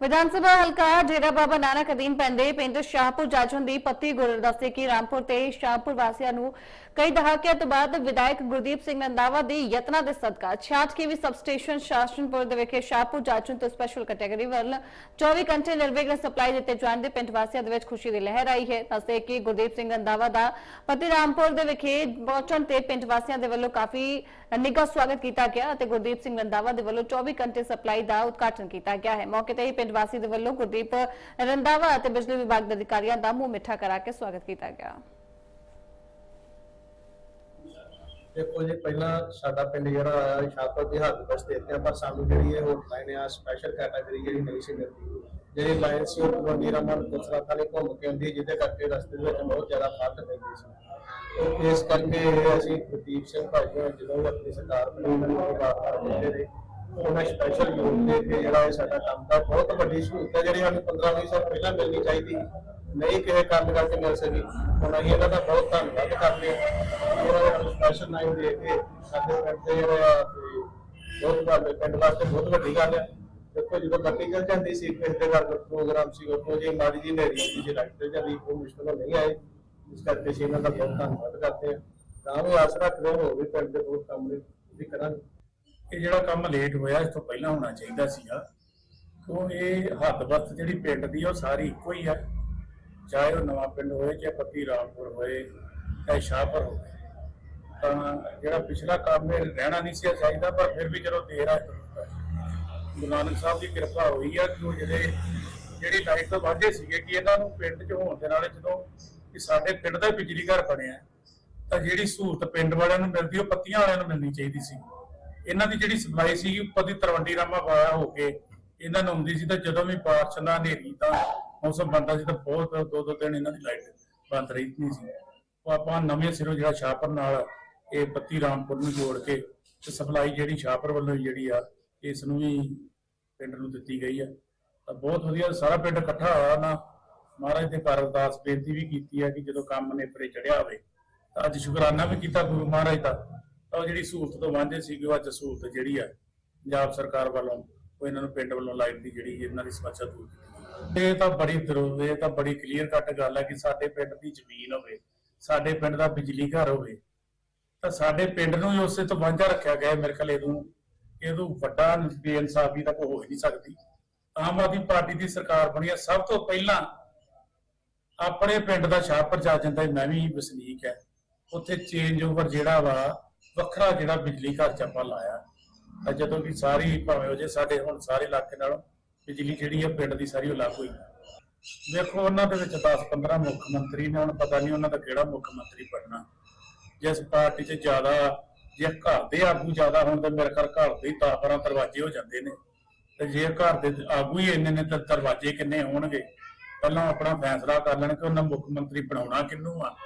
ਵਿਧਾਨ ਸਭਾ ਹਲਕਾ ਡੇਰਾ ਬਾਬਾ ਨਾਨਕ ਅਧੀਨ ਪੈਂਦੇ ਪਿੰਡ ਸ਼ਾਹਪੁਰ ਜਾਜਨ ਦੀ ਪੱਤੀ ਗੁਰਦਾਸੇ ਕੀ ਰਾਮਪੁਰ ਤੇ ਸ਼ਾਹਪੁਰ ਵਾਸੀਆਂ ਨੂੰ ਕਈ ਦਹਾਕਿਆਂ ਤੋਂ ਬਾਅਦ ਵਿਧਾਇਕ ਗੁਰਦੀਪ ਸਿੰਘ ਰੰਧਾਵਾ ਦੇ ਯਤਨਾਂ ਦੇ ਸਦਕਾ 66 ਕੇਵੀ ਸਬਸਟੇਸ਼ਨ ਸ਼ਾਸਨਪੁਰ ਦੇ ਵਿਖੇ ਸ਼ਾਹਪੁਰ ਜਾਜਨ ਤੋਂ ਸਪੈਸ਼ਲ ਕੈਟਾਗਰੀ ਵੱਲ 24 ਘੰਟੇ ਨਿਰਵਿਘਨ ਸਪਲਾਈ ਦਿੱਤੇ ਜਾਣ ਦੇ ਪਿੰਡ ਵਾਸੀਆਂ ਦੇ ਵਿੱਚ ਖੁਸ਼ੀ ਦੀ ਲਹਿਰ ਆਈ ਹੈ। ਦੱਸਦੇ ਕਿ ਗੁਰਦੀਪ ਸਿੰਘ ਰੰਧਾਵਾ ਦਾ ਪਤੀ ਰਾਮਪੁਰ ਦੇ ਵਿਖੇ ਪਹੁੰਚਣ ਤੇ ਪਿੰਡ ਵਾਸੀਆਂ ਦੇ ਵੱਲੋਂ ਕਾਫੀ ਨਿੱਘਾ ਸਵਾਗਤ ਕੀਤਾ ਗਿਆ ਅਤੇ ਗੁਰਦੀਪ ਸਿੰਘ ਰੰਧਾਵਾ ਦੇ ਵੱਲੋਂ 24 ਘੰਟੇ ਸਪਲਾਈ ਦਾ ਉਦਘਾਟਨ ਕੀਤਾ ਗਿਆ ਹੈ। ਮੌਕੇ ਤੇ ਹੀ ਪਿੰਡ ਵਾਸੀ ਦੇ ਵੱਲੋਂ ਗੁਰਦੀਪ ਰੰਧਾਵਾ ਅਤੇ ਬਿਜਲੀ ਵਿਭਾਗ ਦੇ ਅਧਿਕਾਰੀਆਂ ਦਾ ਮੂੰਹ ਮਿੱਠਾ ਕਰਾ ਕੇ ਸਵਾਗਤ ਕੀਤਾ ਗਿਆ। ਦੇਖੋ ਜੀ ਪਹਿਲਾਂ ਸਾਡਾ ਪਿੰਡ ਜਿਹੜਾ ਆਇਆ ਸ਼ਾਹਪੁਰ ਦੀ ਹੱਦ ਬਸਤੇ ਇੱਥੇ ਆ, ਪਰ ਸਾਨੂੰ ਜਿਹੜੀ ਇਹ ਹੋਟਲਾਈਨ ਆ ਸਪੈਸ਼ਲ ਕੈਟਾਗਰੀ ਜਿਹੜੀ ਨਹੀਂ ਸੀ ਮਿਲਦੀ। ਜਿਹੜੀ ਲਾਈਨ ਸੀ ਉਹ ਪਰਵੰਡੀ ਰਮਨ ਦੂਸਰਾ ਥਾਲੇ ਘੁੰਮ ਕੇ ਆਉਂਦੀ ਜਿਹਦੇ ਕਰਕੇ ਰਸਤੇ ਦੇ ਵਿੱਚ ਬਹੁਤ ਜ਼ਿਆਦਾ ਫ਼ਰਕ ਪੈਂਦੀ ਸੀ। ਇਸ ਕਰਕੇ ਅਸੀਂ ਗੁਰਦੀਪ ਸਿੰਘ ਭਾਜੀ ਜਦੋਂ ਆਪਣੀ ਸਰਕਾਰ ਨੂੰ ਬਾਤ ਕਰ ਦਿੰਦੇ ਰਹੇ। ਉਹਨਾਂ ਸਪੈਸ਼ਲ ਯੂਨ ਦੇ ਕੇ ਜਿਹੜਾ ਇਹ ਸਾਡਾ ਕੰਮ ਦਾ ਬਹੁਤ ਵੱਡੀ ਸਹੂਲਤ ਹੈ, ਜਿਹੜੀ ਸਾਨੂੰ 15 20 ਸਾਲ ਪਹਿਲਾਂ ਮਿਲਣੀ ਚਾਹੀਦੀ ਨਹੀਂ ਕਿਸੇ ਕਾਰਨ ਕਰਕੇ ਮਿਲ ਸਕੀ। ਹੁਣ ਅਸੀਂ ਇਹਨਾਂ ਦਾ ਬਹੁਤ ਧੰਨਵਾਦ ਕਰਦੇ ਹਾਂ। ਜਿਹੜਾ ਸਪੈਸ਼ਲ ਨਾਈਨ ਦੇ ਕੇ ਸਾਡੇ ਪਿੰਡ ਦੇ ਬਹੁਤ ਵੱਡੇ, ਪਿੰਡ ਵਾਸਤੇ ਬਹੁਤ ਵੱਡੀ ਗੱਲ ਹੈ। ਦੇਖੋ, ਜਦੋਂ ਬੱਤੀ ਚੱਲ ਜਾਂਦੀ ਸੀ, ਕਿਸੇ ਦੇ ਘਰ ਪ੍ਰੋਗਰਾਮ ਸੀ ਉਹ ਜੇ ਮਾੜੀ ਜੀ ਨੇਰੀ ਸੀ ਜੇ ਲਾਈਟ ਤੇ ਜਾਂਦੀ, ਉਹ ਮੁਸ਼ਕਲ ਨਹੀਂ ਆਏ। ਇਸ ਕਰਕੇ ਅਸੀਂ ਇਹਨਾਂ ਦਾ ਬਹੁਤ ਧੰਨਵਾਦ ਕਰਦੇ ਹਾਂ। ਤਾਂ ਵੀ ਆਸ ਰੱਖਦੇ ਹਾਂ, ਹੋਰ ਵੀ ਪਿੰਡ ਦੇ ਬਹੁਤ ਕੰਮ ਵੀ ਕਰਾਂਗੇ। ਇਹ ਜਿਹੜਾ ਕੰਮ ਲੇਟ ਹੋਇਆ ਇਸ ਤੋਂ ਪਹਿਲਾਂ ਹੋਣਾ ਚਾਹੀਦਾ ਸੀਗਾ। ਕਿਉਂ ਇਹ ਹੱਦ ਵਸਤ ਜਿਹੜੀ ਪਿੰਡ ਦੀ ਆ, ਉਹ ਸਾਰੀ ਇੱਕੋ ਹੀ ਹੈ ਚਾਹੇ ਉਹ ਨਵਾਂ ਪਿੰਡ ਹੋਏ ਚਾਹੇ ਪੱਤੀ ਰਾਮਪੁਰ ਹੋਏ ਚਾਹੇ ਸ਼ਾਹਪੁਰ ਹੋਵੇ ਤਾਂ ਜਿਹੜਾ ਪਿਛਲਾ ਕੰਮ ਇਹ ਰਹਿਣਾ ਨਹੀਂ ਸੀ ਚਾਹੀਦਾ ਪਰ ਫਿਰ ਵੀ ਜਦੋਂ ਦੇਰ ਆ ਗੁਰੂ ਨਾਨਕ ਸਾਹਿਬ ਦੀ ਕਿਰਪਾ ਹੋਈ ਆ ਕਿ ਉਹ ਜਿਹੜੇ ਜਿਹੜੀ ਲਾਈਟ ਤੋਂ ਵਾਂਝੇ ਸੀਗੇ ਕਿ ਇਹਨਾਂ ਨੂੰ ਪਿੰਡ 'ਚ ਹੋਣ ਦੇ ਨਾਲ ਜਦੋਂ ਕਿ ਸਾਡੇ ਪਿੰਡ ਦਾ ਬਿਜਲੀ ਘਰ ਬਣਿਆ ਤਾਂ ਜਿਹੜੀ ਸਹੂਲਤ ਪਿੰਡ ਵਾਲਿਆਂ ਨੂੰ ਮਿਲਦੀ ਉਹ ਪੱਤੀਆਂ ਵਾਲਿਆਂ ਨੂੰ ਮਿਲਣੀ ਚਾਹੀਦੀ ਸੀ। ਇਹਨਾਂ ਦੀ ਜਿਹੜੀ ਸਪਲਾਈ ਸੀ ਉੱਪਰ ਦੀ ਤਰਵੰਡੀ ਰਾਮਾ ਪਾਇਆ ਹੋ ਕੇ ਇਹਨਾਂ ਨੂੰ ਆਉਂਦੀ ਸੀ, ਤਾਂ ਜਦੋਂ ਵੀ ਬਾਰਿਸ਼ ਨਾ ਹਨੇਰੀ, ਤਾਂ ਮੌਸਮ ਬਣਦਾ ਸੀ, ਤਾਂ ਬਹੁਤ ਦੋ ਦੋ ਦਿਨ ਇਹਨਾਂ ਦੀ ਲਾਈਟ ਬੰਦ ਰਹਿੰਦੀ ਸੀ। ਉਹ ਆਪਾਂ ਨਵੇਂ ਸਿਰੋਂ ਜਿਹੜਾ ਸ਼ਾਹਪੁਰ ਨਾਲ ਇਹ ਪੱਤੀ ਰਾਮਪੁਰ ਨੂੰ ਜੋੜ ਕੇ ਤੇ ਸਪਲਾਈ ਜਿਹੜੀ ਸ਼ਾਹਪੁਰ ਵੱਲੋਂ ਜਿਹੜੀ ਆ, ਇਸ ਨੂੰ ਵੀ ਪਿੰਡ ਨੂੰ ਦਿੱਤੀ ਗਈ ਆ। ਤਾਂ ਬਹੁਤ ਵਧੀਆ, ਸਾਰਾ ਪਿੰਡ ਇਕੱਠਾ ਹੋਇਆ ਨਾ, ਮਹਾਰਾਜ ਦੇ ਘਰ ਅਰਦਾਸ ਬੇਨਤੀ ਵੀ ਕੀਤੀ ਆ ਕਿ ਜਦੋਂ ਕੰਮ ਨੇਪਰੇ ਚੜਿਆ ਹੋਵੇ, ਤਾਂ ਅੱਜ ਸ਼ੁਕਰਾਨਾ ਵੀ ਕੀਤਾ ਗੁਰੂ ਮਹਾਰਾਜ ਦਾ। ਤਾਂ ਉਹ ਜਿਹੜੀ ਸਹੂਲਤ ਤੋਂ ਵਾਂਝੇ ਸੀ ਉਹ ਅੱਜ ਸਹੂਲਤ ਜਿਹੜੀ ਆ, ਪੰਜਾਬ ਸਰਕਾਰ ਵੱਲੋਂ, ਉਹ ਇਹਨਾਂ ਨੂੰ ਪਿੰਡ ਵੱਲੋਂ ਲਾਈਟ ਦੀ ਜਿਹੜੀ ਇਹਨਾਂ ਦੀ ਸਮੱਸਿਆ ਦੂਰ ਕੀਤੀ ਇਹ ਤਾਂ ਬੜੀ ਦਰੋਜ਼ ਇਹ ਤਾਂ ਬੜੀ ਕਲੀਅਰ ਕੱਟ ਗੱਲ ਹੈ ਕਿ ਸਾਡੇ ਪਿੰਡ ਦੀ ਜ਼ਮੀਨ ਹੋਵੇ, ਸਾਡੇ ਪਿੰਡ ਦਾ ਬਿਜਲੀ ਘਰ ਹੋਵੇ, ਤਾਂ ਸਾਡੇ ਪਿੰਡ ਨੂੰ ਹੀ ਉਸੇ ਤੋਂ ਵਾਂਝਾ ਰੱਖਿਆ ਗਿਆ ਮੇਰੇ ਖਿਆਲ ਇਹਨੂੰ ਇਹਦੋਂ ਵੱਡਾ ਬੇਇਨਸਾਫੀ ਤਾਂ ਕੋਈ ਹੋ ਹੀ ਨਹੀਂ ਸਕਦੀ। ਆਮ ਆਦਮੀ ਪਾਰਟੀ ਦੀ ਸਰਕਾਰ ਬਣੀ ਹੈ ਸਭ ਤੋਂ ਪਹਿਲਾਂ ਆਪਣੇ ਪਿੰਡ ਦਾ ਸ਼ਾਹਪੁਰ ਜਾ ਜਾਂਦਾ ਮੈਂ ਵੀ ਵਸਨੀਕ ਹੈ ਉੱਥੇ ਚੇਂਜ ਓਵਰ ਜਿਹੜਾ ਵਾ ਵੱਖਰਾ ਜਿਹੜਾ ਬਿਜਲੀ ਘਰ ਚ ਆਪਾਂ ਲਾਇਆ, ਤਾਂ ਜਦੋਂ ਕਿ ਸਾਰੀ, ਭਾਵੇਂ ਉਹ ਜੇ ਸਾਡੇ ਹੁਣ ਸਾਰੇ ਇਲਾਕੇ ਨਾਲੋਂ ਬਿਜਲੀ ਜਿਹੜੀ ਆ ਪਿੰਡ ਦੀ ਸਾਰੀ ਉਹ ਹੋਈ। ਵੇਖੋ, ਉਹਨਾਂ ਦੇ ਵਿੱਚ 10 15 ਮੁੱਖ ਮੰਤਰੀ ਨੇ, ਹੁਣ ਪਤਾ ਨਹੀਂ ਉਹਨਾਂ ਦਾ ਕਿਹੜਾ ਮੁੱਖ ਮੰਤਰੀ ਬਣਨਾ। ਜਿਸ ਪਾਰਟੀ 'ਚ ਜ਼ਿਆਦਾ, ਜੇ ਘਰ ਦੇ ਆਗੂ ਜ਼ਿਆਦਾ ਹੋਣ ਤਾਂ ਮੇਰੇ ਘਰ ਘਰ ਦੇ 10 12 ਦਰਵਾਜ਼ੇ ਹੋ ਜਾਂਦੇ ਨੇ। ਤੇ ਜੇ ਘਰ ਦੇ ਆਗੂ ਹੀ ਇੰਨੇ ਨੇ ਤਾਂ ਦਰਵਾਜ਼ੇ ਕਿੰਨੇ ਹੋਣਗੇ? ਪਹਿਲਾਂ ਆਪਣਾ ਫੈਸਲਾ ਕਰ ਲੈਣ ਕਿ ਉਹਨਾਂ ਮੁੱਖ ਮੰਤਰੀ ਬਣਾਉਣਾ ਕਿਹਨੂੰ ਆ।